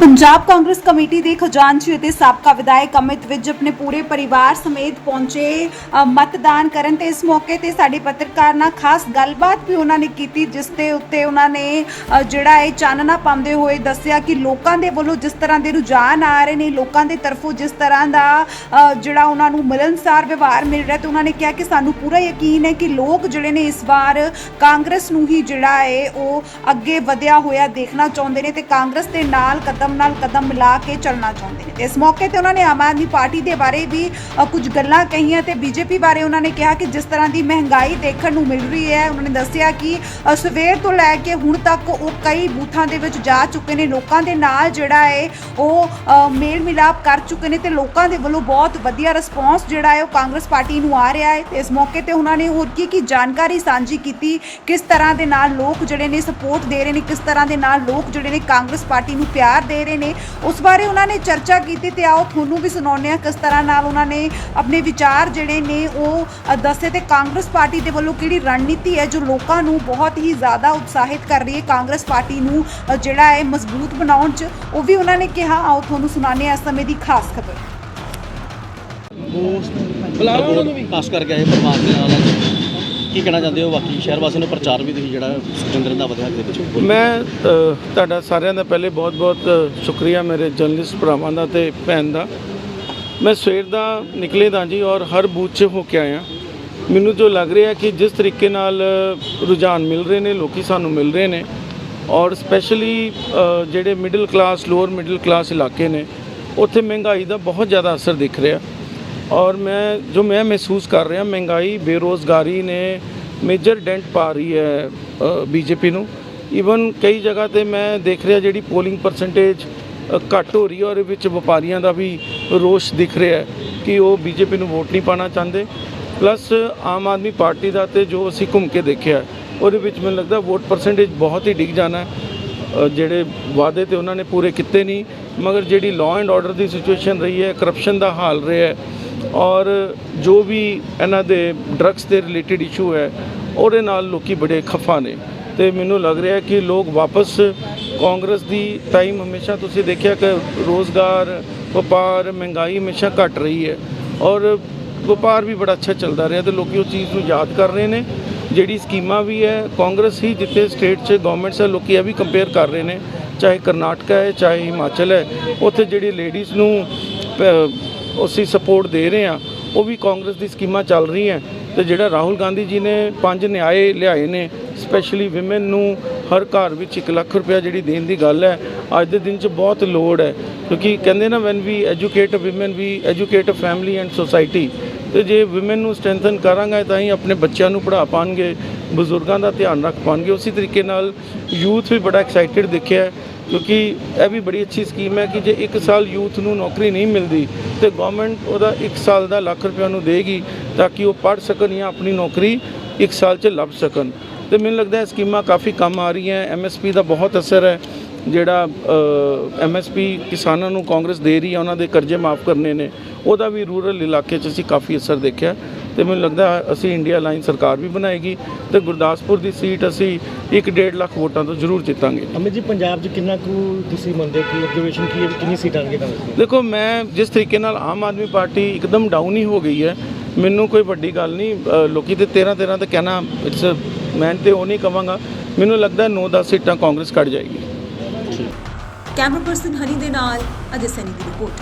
Punjab Congress committee ਦੇ ਖਜ਼ਾਨਚੀ ਅਤੇ ਸਾਬਕਾ ਵਿਧਾਇਕ ਅਮਿਤ ਵਿਜ ਆਪਣੇ ਪੂਰੇ ਪਰਿਵਾਰ ਸਮੇਤ ਪਹੁੰਚੇ ਅ, ਮਤਦਾਨ ਕਰਨ ਤੇ ਇਸ ਮੌਕੇ ਤੇ ਸਾਡੇ ਪੱਤਰਕਾਰ ਨਾਲ ਖਾਸ ਗੱਲਬਾਤ ਵੀ ਉਹਨਾਂ ਨੇ ਕੀਤੀ ਜਿਸ ਦੇ ਉੱਤੇ ਉਹਨਾਂ ਨੇ ਅ, ਜਿਹੜਾ ਇਹ ਚਾਨਣਾ ਪਾਉਂਦੇ ਹੋਏ ਦੱਸਿਆ ਕਿ ਲੋਕਾਂ ਦੇ ਵੱਲੋਂ ਜਿਸ ਤਰ੍ਹਾਂ ਦੇ ਰੁਝਾਨ ਆ ਰਹੇ ਨੇ ਲੋਕਾਂ ਦੇ ਤਰਫੋਂ ਜਿਸ ਤਰ੍ਹਾਂ ਦਾ ਅ, ਜਿਹੜਾ ਉਹਨਾਂ ਨੂੰ ਮਿਲਣਸਾਰ ਵਿਵਹਾਰ ਮਿਲ ਰਿਹਾ ਤੇ ਉਹਨਾਂ ਨੇ ਕਿਹਾ ਕਿ ਸਾਨੂੰ ਪੂਰਾ ਯਕੀਨ ਹੈ ਕਿ ਲੋਕ ਜਿਹੜੇ ਨੇ ਇਸ ਵਾਰ ਕਾਂਗਰਸ ਨੂੰ ਹੀ ਜਿਹੜਾ ਹੈ ਉਹ ਅੱਗੇ ਵਧਿਆ ਹੋਇਆ ਦੇਖਣਾ ਚਾਹੁੰਦੇ ਨੇ ਤੇ ਕਾਂਗਰਸ ਦੇ ਨਾਲ ਕਦਮ ਨਾਲ ਕਦਮ ਮਿਲਾ ਕੇ ਚੱਲਣਾ ਚਾਹੁੰਦੇ ਨੇ। ਇਸ ਮੌਕੇ ਤੇ ਉਹਨਾਂ ਨੇ ਆਮ ਆਦਮੀ ਪਾਰਟੀ ਦੇ ਬਾਰੇ ਵੀ ਅ, ਕੁਝ ਗੱਲਾਂ ਕਹੀਆਂ ਤੇ ਬੀਜੇਪੀ ਬਾਰੇ ਉਹਨਾਂ ਨੇ ਕਿਹਾ ਕਿ ਜਿਸ ਤਰ੍ਹਾਂ ਦੀ ਮਹਿੰਗਾਈ ਦੇਖਣ ਨੂੰ ਮਿਲ ਰਹੀ ਹੈ ਉਹਨਾਂ ਨੇ ਦੱਸਿਆ ਕਿ ਸਵੇਰ ਤੋਂ ਲੈ ਕੇ ਹੁਣ ਤੱਕ ਉਹ ਕਈ ਬੂਥਾਂ ਦੇ ਵਿੱਚ ਜਾ ਚੁੱਕੇ ਨੇ। ਲੋਕਾਂ ਦੇ ਨਾਲ ਜਿਹੜਾ ਹੈ ਉਹ ਮੇਲ ਮਿਲਾਪ ਕਰ ਚੁੱਕੇ ਨੇ ਤੇ ਲੋਕਾਂ ਦੇ ਵੱਲੋਂ ਬਹੁਤ ਵਧੀਆ ਰਿਸਪੌਂਸ ਜਿਹੜਾ ਹੈ ਉਹ ਕਾਂਗਰਸ ਪਾਰਟੀ ਨੂੰ ਆ ਰਿਹਾ ਹੈ ਤੇ ਇਸ ਮੌਕੇ ਤੇ ਉਹਨਾਂ ਨੇ ਹੋਰ ਕੀ ਕੀ ਜਾਣਕਾਰੀ ਸਾਂਝੀ ਕੀਤੀ ਕਿਸ ਤਰ੍ਹਾਂ ਦੇ ਨਾਲ ਲੋਕ ਜਿਹੜੇ ਨੇ ਸਪੋਰਟ ਦੇ ਰਹੇ ਨੇ ਕਿਸ ਤਰ੍ਹਾਂ ਦੇ ਨਾਲ ਲੋਕ ਜਿਹੜੇ ਨੇ ਕਾਂਗਰਸ ਪਾਰਟੀ ਨੂੰ ਪਿਆਰ ਦੇ ਰਹੇ ਨੇ। ਉਸ ਬਾਰੇ ਉਹਨਾਂ ਨੇ ਚਰਚਾ ਕੀਤੀ ਤੇ ਆਓ ਤੁਹਾਨੂੰ ਵੀ ਸੁਣਾਉਂਦੇ ਆ ਕਿਸ ਤਰ੍ਹਾਂ ਨਾਲ ਉਹਨਾਂ ਨੇ ਆਪਣੇ ਵਿਚਾਰ ਜਿਹੜੇ ਨੇ ਉਹ ਦੱਸੇ ਤੇ ਕਾਂਗਰਸ ਪਾਰਟੀ ਦੇ ਵੱਲੋਂ ਕਿਹੜੀ ਰਣਨੀਤੀ ਹੈ ਜੋ ਲੋਕਾਂ ਨੂੰ ਬਹੁਤ ਹੀ ਜ਼ਿਆਦਾ ਉਤਸ਼ਾਹਿਤ ਕਰ ਰਹੀ ਹੈ। ਕਾਂਗਰਸ ਪਾਰਟੀ ਨੂੰ ਜਿਹੜਾ ਹੈ ਮਜ਼ਬੂਤ ਬਣਾਉਣ 'ਚ ਉਹ ਵੀ ਉਹਨਾਂ ਨੇ ਕਿਹਾ। ਆਓ ਤੁਹਾਨੂੰ ਸੁਣਾਉਂਦੇ ਆ ਇਸ ਸਮੇਂ ਦੀ ਖਾਸ ਖਬਰ। ਬੁਲਾਓ ਉਹਨਾਂ ਨੂੰ ਵੀ। ਖਾਸ ਕਰਕੇ ਆਏ ਪਰਮਾਰ ਦੇ ਨਾਲ। ਕੀ ਕਹਿਣਾ ਚਾਹੁੰਦੇ ਹੋ? ਬਾਕੀ ਸ਼ਹਿਰ ਵਾਸੀਆਂ ਨੂੰ ਪ੍ਰਚਾਰ ਵੀ ਤੁਸੀਂ ਜਿਹੜਾ ਸੁਖਜਿੰਦਰ ਦਾ ਵਧਿਆ ਦੇ ਵਿੱਚ ਮੈਂ ਅ, ਤੁਹਾਡਾ ਸਾਰਿਆਂ ਦਾ ਪਹਿਲੇ ਬਹੁਤ-ਬਹੁਤ ਸ਼ੁਕਰੀਆ ਮੇਰੇ ਜਰਨਲਿਸਟ ਭਰਾਵਾਂ ਦਾ ਤੇ ਭੈਣ ਦਾ। ਮੈਂ ਸਵੇਰ ਦਾ ਨਿਕਲੇ ਦਾ ਜੀ ਔਰ ਹਰ ਬੂਥ 'ਚ ਹੋ ਕੇ ਆਇਆ। ਮੈਨੂੰ ਜੋ ਲੱਗ ਰਿਹਾ ਕਿ ਜਿਸ ਤਰੀਕੇ ਨਾਲ ਅ, ਰੁਝਾਨ ਮਿਲ ਰਹੇ ਨੇ ਲੋਕੀ ਸਾਨੂੰ ਮਿਲ ਰਹੇ ਨੇ ਔਰ ਸਪੈਸ਼ਲੀ ਜਿਹੜੇ middle class lower middle class ਇਲਾਕੇ ਨੇ ਉੱਥੇ ਮਹਿੰਗਾਈ ਦਾ ਬਹੁਤ ਜ਼ਿਆਦਾ ਅਸਰ ਦਿਖ ਰਿਹਾ। ਔਰ ਮੈਂ, ਜੋ ਮੈਂ ਮਹਿਸੂਸ ਕਰ ਰਿਹਾ, ਮਹਿੰਗਾਈ, ਬੇਰੋਜ਼ਗਾਰੀ ਨੇ ਮੇਜਰ ਡੈਂਟ ਪਾ ਰਹੀ ਹੈ ਬੀਜੇਪੀ ਨੂੰ। ਈਵਨ ਕਈ ਜਗ੍ਹਾ ਤੇ ਮੈਂ ਦੇਖ ਰਿਹਾ ਜਿਹੜੀ ਪੋਲਿੰਗ ਪਰਸੈਂਟੇਜ ਘੱਟ ਹੋ ਰਹੀ ਹੈ ਔਰ ਵਿੱਚ ਵਪਾਰੀਆਂ ਦਾ ਵੀ ਰੋਸ਼ ਦਿਖ ਰਿਹਾ ਕਿ ਉਹ ਬੀਜੇਪੀ ਨੂੰ ਵੋਟ ਨਹੀਂ ਪਾਣਾ ਚਾਹੁੰਦੇ। ਪਲੱਸ ਆਮ ਆਦਮੀ ਪਾਰਟੀ ਦਾ ਤੇ ਜੋ ਅਸੀਂ ਘੁੰਮ ਕੇ ਦੇਖਿਆ ਉਹਦੇ ਵਿੱਚ ਮੈਨੂੰ ਲੱਗਦਾ ਵੋਟ ਪਰਸੈਂਟੇਜ ਬਹੁਤ ਹੀ ਡਿੱਗ ਜਾਣਾ ਜਿਹੜੇ ਵਾਅਦੇ ਤੇ ਉਹਨਾਂ ਨੇ ਪੂਰੇ ਕੀਤੇ ਨਹੀਂ, ਮਗਰ ਜਿਹੜੀ ਲਾਅ ਐਂਡ ਆਰਡਰ ਦੀ ਸਿਚੁਏਸ਼ਨ ਰਹੀ ਹੈ ਕਰਪਸ਼ਨ ਦਾ ਹਾਲ ਰਿਹਾ ਹੈ ਔਰ ਜੋ ਵੀ ਇਹਨਾਂ ਦੇ ਡਰੱਗਸ ਦੇ ਰਿਲੇਟਡ ਇਸ਼ੂ ਹੈ, ਉਹਦੇ ਨਾਲ ਲੋਕੀ ਬੜੇ ਖਫਾ ਨੇ। ਤੇ ਮੈਨੂੰ ਲੱਗ ਰਿਹਾ ਕਿ ਲੋਕ ਵਾਪਸ ਕਾਂਗਰਸ ਦੀ ਟਾਈਮ ਹਮੇਸ਼ਾ ਤੁਸੀਂ ਦੇਖਿਆ ਕਿ ਰੋਜ਼ਗਾਰ, ਵਪਾਰ, ਮਹਿੰਗਾਈ ਹਮੇਸ਼ਾ ਘਟ ਰਹੀ ਹੈ ਔਰ ਵਪਾਰ ਵੀ ਬੜਾ ਅੱਛਾ ਚੱਲਦਾ ਰਿਹਾ ਤੇ ਲੋਕੀ ਉਸ ਚੀਜ਼ ਨੂੰ ਯਾਦ ਕਰ ਰਹੇ ਨੇ। ਜਿਹੜੀ ਸਕੀਮਾਂ ਵੀ ਹੈ, ਕਾਂਗਰਸ ਹੀ ਜਿੱਥੇ ਸਟੇਟ 'ਚ ਗਵਰਨਮੈਂਟਸ ਹੈ, ਲੋਕੀ ਇਹ ਵੀ ਕੰਪੇਅਰ ਕਰ ਰਹੇ ਨੇ। ਚਾਹੇ ਕਰਨਾਟਕਾ ਹੈ, ਚਾਹੇ ਹਿਮਾਚਲ ਹੈ, ਉੱਥੇ ਜਿਹੜੀ ਲੇਡੀਜ਼ ਨੂੰ ਅਸੀਂ ਸਪੋਰਟ ਦੇ ਰਹੇ ਹਾਂ, ਉਹ ਵੀ ਕਾਂਗਰਸ ਦੀ ਸਕੀਮਾਂ ਚੱਲ ਰਹੀਆਂ ਤੇ ਜਿਹੜਾ ਰਾਹੁਲ ਗਾਂਧੀ ਜੀ ਨੇ ਪੰਜ ਨਿਆਏ ਲਿਆਏ ਨੇ ਸਪੈਸ਼ਲੀ ਔਮਨ ਨੂੰ ਹਰ ਘਰ ਵਿੱਚ 1 ਲੱਖ ਰੁਪਇਆ ਜਿਹੜੀ ਦੇਣ ਦੀ ਗੱਲ ਹੈ, ਅੱਜ ਦੇ ਦਿਨ 'ਚ ਬਹੁਤ ਲੋੜ ਹੈ। ਕਿਉਂਕਿ ਕਹਿੰਦੇ ਨਾ when we educate a woman we educate family and society ਤੇ ਜੇ ਔਮਨ ਨੂੰ ਸਟਰੈਂਥਨ ਕਰਾਂਗੇ, ਤਾਂ ਹੀ ਆਪਣੇ ਬੱਚਿਆਂ ਨੂੰ ਪੜ੍ਹਾ ਪਾਣਗੇ, ਬਜ਼ੁਰਗਾਂ ਦਾ ਧਿਆਨ ਰੱਖ ਪਾਣਗੇ। ਉਸੇ ਤਰੀਕੇ ਨਾਲ ਯੂਥ ਵੀ ਬੜਾ ਐਕਸਾਈਟਿਡ ਦਿਖਿਆ ਕਿਉਂਕਿ ਇਹ ਵੀ ਬੜੀ ਅੱਛੀ ਸਕੀਮ ਹੈ ਕਿ ਜੇ 1 ਸਾਲ ਯੂਥ ਨੂੰ ਨੌਕਰੀ ਨਹੀਂ ਮਿਲਦੀ ਤੇ ਗਵਰਨਮੈਂਟ ਉਹਦਾ 1 ਸਾਲ ਦਾ ਲੱਖ ਰੁਪਏ ਨੂੰ ਦੇਗੀ ਤਾਂ ਕਿ ਉਹ ਪੜ੍ਹ ਸਕਣ ਜਾਂ ਆਪਣੀ ਨੌਕਰੀ 1 ਸਾਲ 'ਚ ਲੱਭ ਸਕਣ। ਤੇ ਮੈਨੂੰ ਲੱਗਦਾ ਇਹ ਸਕੀਮਾਂ ਕਾਫੀ ਕੰਮ ਆ ਰਹੀਆਂ ਐਮਐਸਪੀ ਦਾ ਬਹੁਤ ਅਸਰ ਹੈ। ਜਿਹੜਾ ਐਮਐਸਪੀ ਕਿਸਾਨਾਂ ਨੂੰ ਕਾਂਗਰਸ ਦੇ ਰਹੀ ਹੈ, ਉਹਨਾਂ ਦੇ ਕਰਜ਼ੇ ਮਾਫ ਕਰਨੇ ਨੇ। ਉਹਦਾ ਵੀ ਰੂਰਲ ਇਲਾਕੇ 'ਚ ਅਸੀਂ ਕਾਫੀ ਅਸਰ ਦੇਖਿਆ। ਤੇ ਮੈਨੂੰ ਲੱਗਦਾ ਅਸੀਂ ਇੰਡੀਆ ਲਾਈਨ ਸਰਕਾਰ ਵੀ ਬਣਾਏਗੀ ਤੇ ਗੁਰਦਾਸਪੁਰ ਦੀ ਸੀਟ ਅਸੀਂ 1.5 ਲੱਖ ਵੋਟਾਂ ਤੋਂ ਜ਼ਰੂਰ ਜਿੱਤਾਂਗੇ। ਅਮਿਤ ਜੀ ਪੰਜਾਬ 'ਚ ਕਿੰਨਾ ਕੁ ਤੁਸੀਂ ਮੰਨਦੇ ਕਿ ਐਗਜੀਬਿਸ਼ਨ ਕੀ ਹੈ ਕਿੰਨੀ ਸੀਟਾਂ ਆਣਗੇ ਕਾਂਗਰਸ ਦੇਖੋ ਮੈਂ ਜਿਸ ਤਰੀਕੇ ਨਾਲ ਆਮ ਆਦਮੀ ਪਾਰਟੀ ਇੱਕਦਮ ਡਾਊਨ ਹੀ ਹੋ ਗਈ ਹੈ ਮੈਨੂੰ ਕੋਈ ਵੱਡੀ ਗੱਲ ਨਹੀਂ ਲੋਕੀ ਤੇ 13 13 ਤੇ ਕਹਿਣਾ ਇਟਸ ਮੈਂ ਤੇ ਉਹ ਨਹੀਂ ਕਵਾਂਗਾ ਮੈਨੂੰ ਲੱਗਦਾ 9-10 ਸੀਟਾਂ ਕਾਂਗਰਸ ਕੱਢ ਜਾਏਗੀ। ਕੈਮਰਾ ਪਰਸਨ ਹਨੀ ਦੇ ਨਾਲ ਅਜੇ ਸੈਨੀ ਦੀ ਰਿਪੋਰਟ।